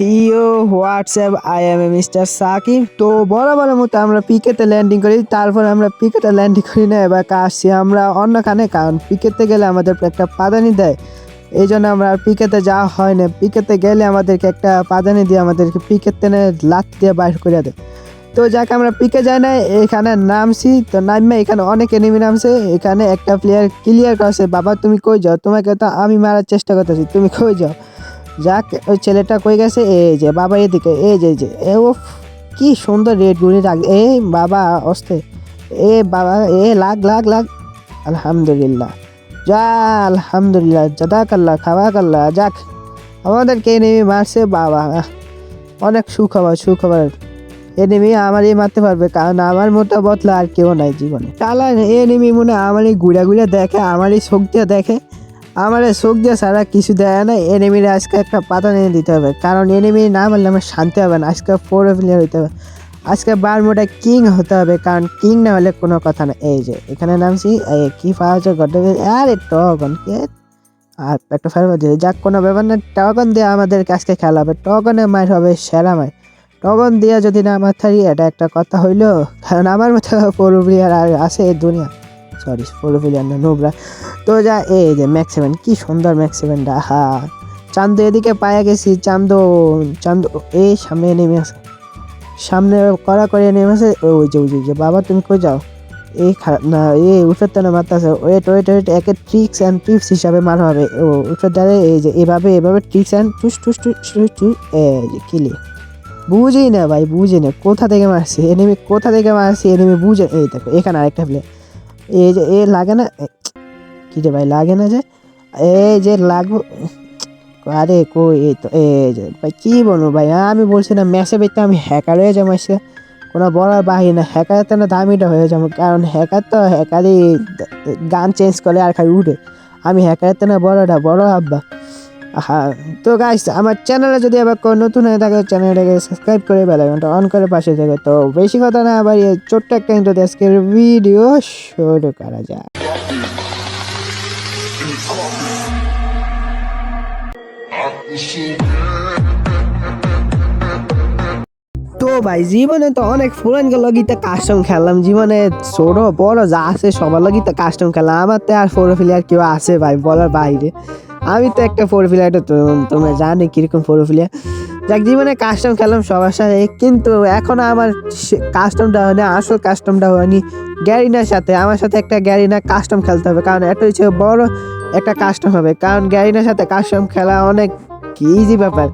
Yo WhatsApp I am a mister Sakib তো বরাবরের মতো আমরা পিকেতে ল্যান্ডিং করি, তারপর আমরা পিকেতে ল্যান্ডিং করি না, এবার আসছি আমরা অন্যখানে কারণ পিকেতে গেলে আমাদের একটা পাদানি দেয়। এই জন্য আমরা আর পিকেতে যাওয়া হয় না। পিকেতে গেলে আমাদেরকে একটা পাদানি দিয়ে আমাদেরকে পিকের টেনে লাত দিয়ে বাইর করে দেয়। তো যাকে, আমরা পিকে যাই না এখানে নামছি। তো নামে এখানে অনেক এনিমি নামছে। এখানে একটা প্লেয়ার ক্লিয়ার করছে, বাবা, তুমি কই যাও? তোমাকে তো আমি মারার চেষ্টা করতেছি, তুমি কই যাও? যাক, ওই ছেলেটা কই গেছে? এই যে, বাবা এদিকে, এই যে যে, এ ও কি সুন্দর রেড গুলি রাখ এ বাবা অস্তে এ বাবা, এ লাগ লাগ লাগ। আলহামদুলিল্লাহ। যা, আলহামদুলিল্লাহ জাদা কাল্লা খাওয়া কাল্লা যাক আমাদেরকে নেমে মারছে বাবা অনেক সুখবর সুখবর। এনিমি আমারই মারতে পারবে, কারণ আমার মতো বদলা আর কেউ নাই জীবনে। চালা এনিমি মনে আমারই ঘুরে ঘুরে দেখে, আমারই দিয়ে দেখে। আমার চোখ দিয়ে সারা কিছু দেয় না এনিমির আজকে একটা পাতা নিয়ে দিতে হবে। কারণ এনিমি না মারলে আমার শান্তি হবে না। আজকে ফোর প্লেয়ার হইতে হবে। আজকে বারমোটা কিং হতে হবে। কারণ কিং না হলে কোনো কথা না। এই যে, এখানে নামছি। এই কি পাওয়া যায় আরে টগন কে? আর একটা ফায়ার দিয়ে যাক, কোনো ব্যাপার না। টগন দিয়ে আমাদেরকে আজকে খেলা হবে। টগনে মার হবে সেরা মার টগন দিয়ে যদি না আমার থাকি এটা একটা কথা হইল। কারণ আমার মতো ফোর প্লেয়ার আর আছে দুনিয়া। সরি ফোর প্লেয়ার না নোবরা তো যা এই যে ম্যাক্স সেভেন কি সুন্দর ম্যাক্স সেভেনটা হা চান্দু এদিকে পায়া গেছি চান্দু চান্দু এই সামনে নেমে আছে সামনে কড়া করে নেমে আছে ওই যে ওই যে, বাবা তুমি কই যাও? এই খারাপ না উঠের তো মারতেছে ওয়েট ওয়েট ওয়েট একে ট্রিক্স অ্যান্ড টিপস হিসাবে মারা হবে। ও উঠের দ্বারা এই যে এভাবে এভাবে ট্রিক্স অ্যান্ড টুস টুস টুস টুস যে কিলি। বুঝি না ভাই বুঝি না কোথা থেকে মারছি? এনিমি কোথা থেকে মারছি? এনিমি বুঝে এই দেখো এখানে আরেকটা প্লে এই যে এ লাগে না এ, কি রে ভাই লাগে না যে? এই যে লাগবো। আরে কই, এই তো, এই যে, ভাই কি বলব ভাই? আমি বলছি না ম্যাচে বেতে আমি হ্যাকার হয়ে যাব কোনো বড় বাহির না হ্যাকার তো না দামিটা হয়ে যাব, কারণ হ্যাকার তো হ্যাকারই গান চেঞ্জ করে আর খালি উঠে। আমি হ্যাকারের তো না বড়টা বড় আব্বা। হ্যাঁ তো গাইস আমার চ্যানেলে যদি আবার কেউ নতুন হয়ে থাকে চ্যানেলটাকে সাবস্ক্রাইব করে বেলাইকনটা অন করে পাশে থাকে। তো বেশি কথা না আবার ছোট্ট একটা দিয়ে আজকের ভিডিও শুরু করা যায় তো ভাই, জীবনে তো অনেক ফুরানকে কাস্টম খেললাম। জীবনে ছোট, বড় যা আছে সবার কাস্টম খেললাম। আমার তো আর ফোর কেউ আছে ভাই, বলার বাইরে। আমি তো একটা ফোর তোমরা কীরকম ফোর যাক, জীবনে কাস্টম খেললাম সবার সাথে, কিন্তু এখন আমার কাস্টমটা হয়নি, আসল কাস্টমটা হয়নি। গ্যারিনার সাথে, আমার সাথে একটা গ্যারিনা কাস্টম খেলতে হবে, কারণ এটা হচ্ছে বড় একটা কাস্টম হবে। কারণ গ্যারিনার সাথে কাস্টম খেলা অনেক ইজি ব্যাপার।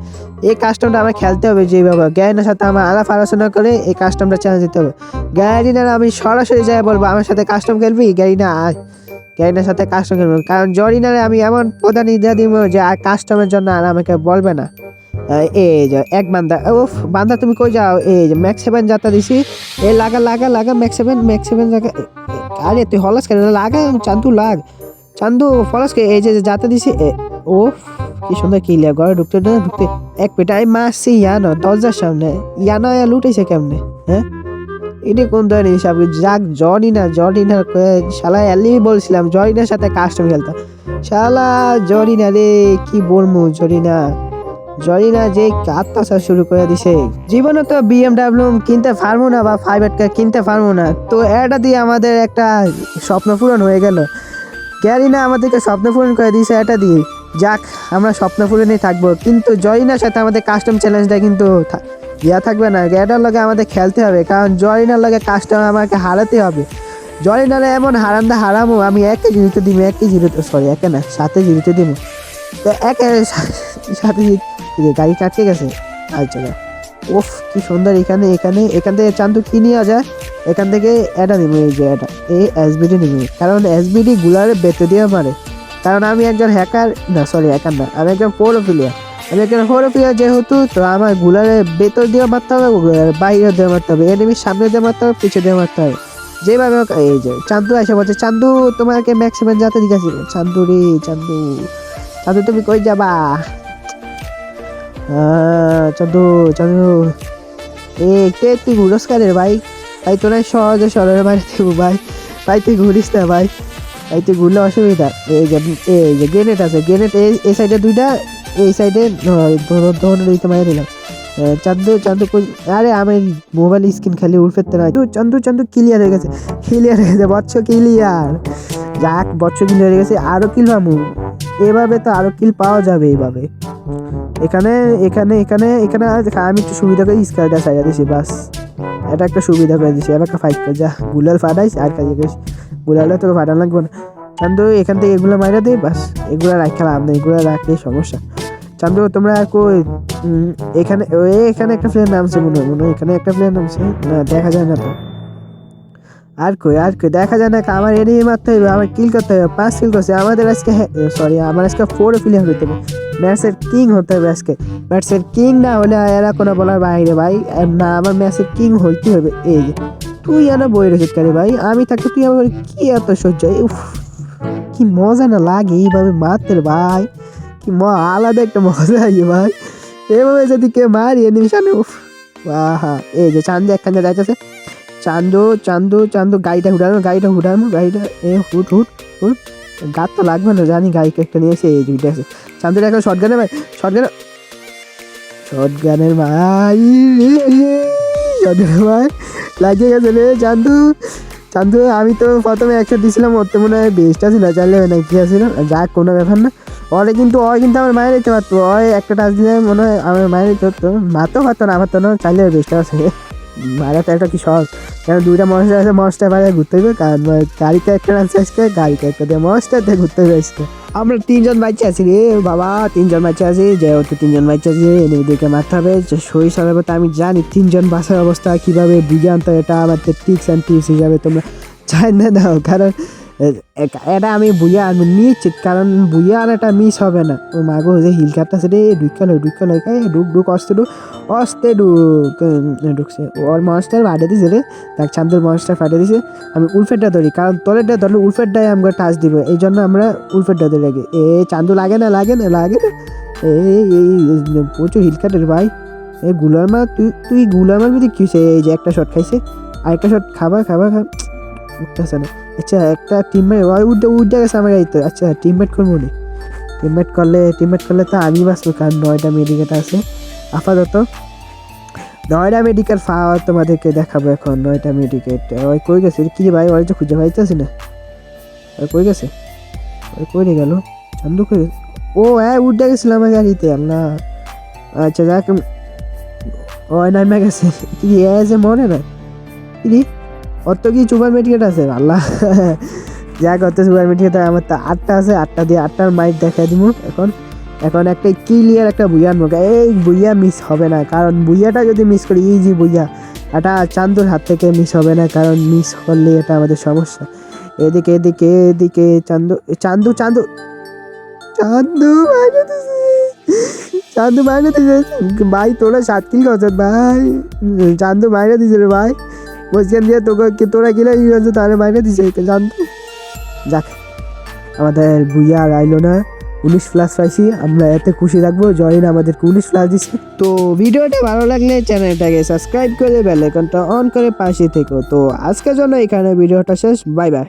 এই কাস্টমটা আমার খেলতে হবে যে ব্যাপার। গ্যারিনার সাথে আমার আলাপ আলোচনা করে এই কাস্টমটা চ্যালেঞ্জ দিতে হবে। গ্যারিনার আমি সরাসরি যাই বলব, আমার সাথে কাস্টম খেলবি? গ্যারিনা গ্যারিনার সাথে কাস্টম খেলব। কারণ জরিনারে আমি এমন প্রধান ইদা দিব যে আর কাস্টমের জন্য আর আমাকে বলবে না। এই যে, এক বান্দা। ও বান্দা, তুমি কই যাও? এই যে ম্যাক্স সেভেন যাতা দিছি। এ লাগা লাগা লাগা ম্যাক্স সেভেন ম্যাক্স সেভেন লাগা আরে, তুই হলাস কেন? লাগা চান্দু, লাগ। চান্দু ফলাসকে এই যে যাতে দিছি ও কি সুন্দর কিলিয়া ঘরে ঢুকতে ঢুকতে এক পেটে আমি মারছি ইয়ানো দরজার সামনে ইয়ানো ইয়া লুটেছে কেমনে হ্যাঁ এটি কোন ধরনের হিসাব যাক জনি না শালা এলি বলছিলাম জরিনার সাথে কাস্টম খেলতাম শালা জরিনা রে কি বলব জরিনা জরিনা যে অত্যাচার শুরু করে দিছে। জীবনে তো বিএমডাব্লিউ কিনতে পারব না বা ফাইভ কিনতে পারব না, তো এটা দিয়ে আমাদের একটা স্বপ্ন পূরণ হয়ে গেল। গ্যারিনা আমাদেরকে স্বপ্ন পূরণ করে দিয়েছে এটা দিয়ে। যাক, আমরা স্বপ্ন পূরণেই থাকব। কিন্তু জরিনার সাথে আমাদের কাস্টম চ্যালেঞ্জটা কিন্তু ইয়া থাকবে না এটার লগে আমাদের খেলতে হবে, কারণ জরিনার লগে কাস্টম আমাকে হারাতে হবে। জরিনারে এমন হারান্দা হারামো, আমি একে জিরোতে দিব একে জিরোতে সরি একে না, সাথে জিরোতে দিব তো একে সাথে গাড়ি কাটকে গেছে। আচ্ছা ওফ কি সুন্দর, এখানে এখানে এখান থেকে চান্দু কি নিয়ে যায়? এখান থেকে এটা নিব এই যে এটা এই এসবিডি নিব কারণ এসবিডি গুলারে বেতে দিয়ে পারে কারণ আমি একজন হ্যাকার না সরি হ্যাকার না আমি একজন পৌর প্লেয়ার আমি একজন পৌর প্লেয়ার যেহেতু তো আমার গুলারে ভেতর দিয়ে মারতে হবে বাইরে দিয়ে মারতে হবে এনিমির সামনে দিয়ে মারতে হবে পিছিয়ে দিয়ে মারতে হবে। যেভাবে হোক, এই যে চান্দু এসে বলছে চান্দু তোমাকে ম্যাক্সিমাম যাতে দিতেছি চান্দু রে চান্দু চান্দু তুমি কই যাবা? চান্দু চান্দু এ কে তুই ঘুরস কারে ভাই? ভাই তোরা সহজে সরলের বাড়ি দেবো ভাই। ভাই তুই ঘুরিস না ভাই। ভাই তুই ঘুরলে অসুবিধা। এই যে এই যে গ্রেনেড আছে গ্রেনেড এই এই সাইডে দুইটা, এই সাইডে ধরে দিতে মারি দিলাম। চান্দু চান্দু আরে আমি মোবাইল স্ক্রিন খালি উল্ফেতে না চান্দু চান্দু ক্লিয়ার হয়ে গেছে ক্লিয়ার হয়ে গেছে বচ্চ ক্লিয়ার যাক বচ্চ ক্লিয়ার হয়ে গেছে, আরও কিল পামু এভাবে তো আরও কিল পাওয়া যাবে এইভাবে। এখানে এখানে এখানে এখানে আমি একটু সুবিধা করে স্কারটা সাইডা দিছি, বাস। এটা একটা সুবিধা করে দিছি, এবার ফাইট করে, যা, গুলাল ফাটাইস আর কাজে গুলালে তোকে ফাটান লাগবে না। চান্দু, এখান থেকে এগুলো মাইরা দে, বাস। এগুলো রাখা লাভ নেই, এগুলো রাখলে সমস্যা। চান্দু, তোমরা কই এখানে এখানে একটা প্লেয়ার নামছে মনে হয় মনে হয় এখানে একটা প্লেয়ার নামছে। না, দেখা যায় না তো। আর কই আর কই, দেখা যায় না, আমার এনিমি মারতে হবে আমার কিল করতে হবে পাঁচ কিল করছে। আমাদের আজকে সরি আমার আজকে ফোর প্লেয়ার হতে হবে ম্যাচের কিং হতে হবে আজকে। ম্যাচের কিং না হলে এরা কোনো বলার বাইরে, ভাই। না, আমার ম্যাচের কিং হইতে হবে, এই তুই এনে বই রেখে কারে ভাই, আমি থাকতে তুই আমার কি এত সহ্য উফ, কি মজা না লাগে এইভাবে মারতে ভাই। কি ম, আলাদা একটা মজা আছে ভাই। এভাবে যদি কেউ মারি নিমিশানে উফ আহা এই যে চান্দু একখানে যাইতেছে। চান্দু চান্দু চান্দু, গাড়িটা উঠানো গাড়িটা উঠানো, গাড়িটা, এ, হুট হুট হুট। গাত তো লাগবে না, জানি গাড়িকে একটা নিয়ে এসে এই দুইটা আছে। চান্দুর এখন শর্টগানে ভাই শর্টগানে শর্টগানের ভাই শর্টগানের ভাই। লাগিয়ে গেছে রে, চান্দু। চান্দু, আমি তো প্রথমে একশো দিয়েছিলাম, ওর তো মনে হয় বেস্টটা ছিল চাইলে না কি আছিল যাক, কোনো ব্যাপার না। ওরে কিন্তু ওই কিন্তু আমার মায়ের দিতে পারতো ওই একটা টাচ দিলে মনে হয় আমার মায়ের দিতে পারতো মারতেও পারতো না পারতো না, চাইলে বেস্টটা আছে। মারা তো একটা কি সহজ কারণ দুইটা মনস্টার আছে মনস্টার বাইরে ঘুরতে হবে কারণ, গাড়িতে একটা আছে আজকে, গাড়িতে একটা দিয়ে মনস্টার দিয়ে ঘুরতে হবে আজকে। আমরা তিনজন বাচ্চা আছি রে বাবা, তিনজন বাচ্চা আছি যেহেতু তিনজন বাচ্চা আছে এদিকে মারতে হবে শরীর সারাবে তো আমি জানি, তিনজন বাসার অবস্থা কীভাবে বিজ্ঞান তো এটা আমার টিপস অ্যান্ড টিপস হিসাবে তোমরা জানে দাও, কারণ এটা আমি বুঝে আনব নিশ্চিত কারণ বুঝে আনাটা মিস হবে না। ও মাগো যে হিল রে ঢুকালো ঢুকালো এই ঢুক ঢুক অস্তে ঢুক অস্তে ঢুক ঢুকছে ওর মনস্টার ফাটে দিছে রে দেখ চান্দুর মনস্টার ফাটে দিছে। আমি উলফেটটা ধরি কারণ তোলেরটা ধরলে উলফেটটাই আমরা টাচ দিব এই জন্য আমরা উলফেটটা ধরে রাখি এ চান্দু লাগে না লাগে না লাগে না। এই এই প্রচুর হিল কাটের ভাই। এই গুলার মা তুই তুই গুলার মার মধ্যে কি এই যে একটা শট খাইছে, আরেকটা শট খাবার খাবার খা উঠতেছে না। আচ্ছা একটা টিমমেট উঠে উঠে গেছে আমার এই তো আচ্ছা টিমমেট করব নি? টিমমেট করলে টিমমেট করলে তো আমি বাঁচবো, কারণ নয়টা মেডিকেট আছে। আপাতত নয়টা মেডিকেল ফাওয়া তোমাদেরকে দেখাবো এখন, নয়টা মেডিকেট ওই কই গেছে? কি ভাই, ওই যে খুঁজে পাইতেছি না। ওই কই গেছে? ওই কই গেল? চান্দু কই? ও হ্যাঁ উঠে গেছিল আমার গাড়িতে আল্লাহ আচ্ছা যাক, ওই নামে গেছে। কি, এ যে মনে না? কি? ওর তো কি সুপার মেডিকেট আছে? আল্লাহ। যাক অত সুপার মেডিকেট আমার তো আটটা আছে, আটটা দিয়ে আটটার মাইক দেখাই দিব এখন এখন একটা ক্লিয়ার একটা বুইয়ার আনব। এই বুইয়া মিস হবে না, কারণ বুইয়াটা যদি মিস করি ইজি বুইয়া। এটা চান্দুর হাত থেকে মিস হবে না, কারণ মিস করলে এটা আমাদের সমস্যা। এদিকে এদিকে এদিকে, চান্দু চান্দু চান্দু। চান্দু চান্দু বাইরে দিছে ভাই, তোরা সাত কিল করছ, ভাই। চান্দু বাইরে দিছে রে ভাই। বলছেন দিয়ে তোকে তোরা কি ই তার বাইরে দিছে জানতো? যাক, আমাদের বুইয়া আর আইলো না উনিশ প্লাস পাইছি, আমরা এতে খুশি থাকব, জয়েন আমাদেরকে উনিশ প্লাস দিচ্ছে তো ভিডিওটা ভালো লাগলে চ্যানেলটাকে সাবস্ক্রাইব করে বেল আইকনটা অন করে পাশে থেকো। তো আজকের জন্য এখানে, ভিডিওটা শেষ বাই বাই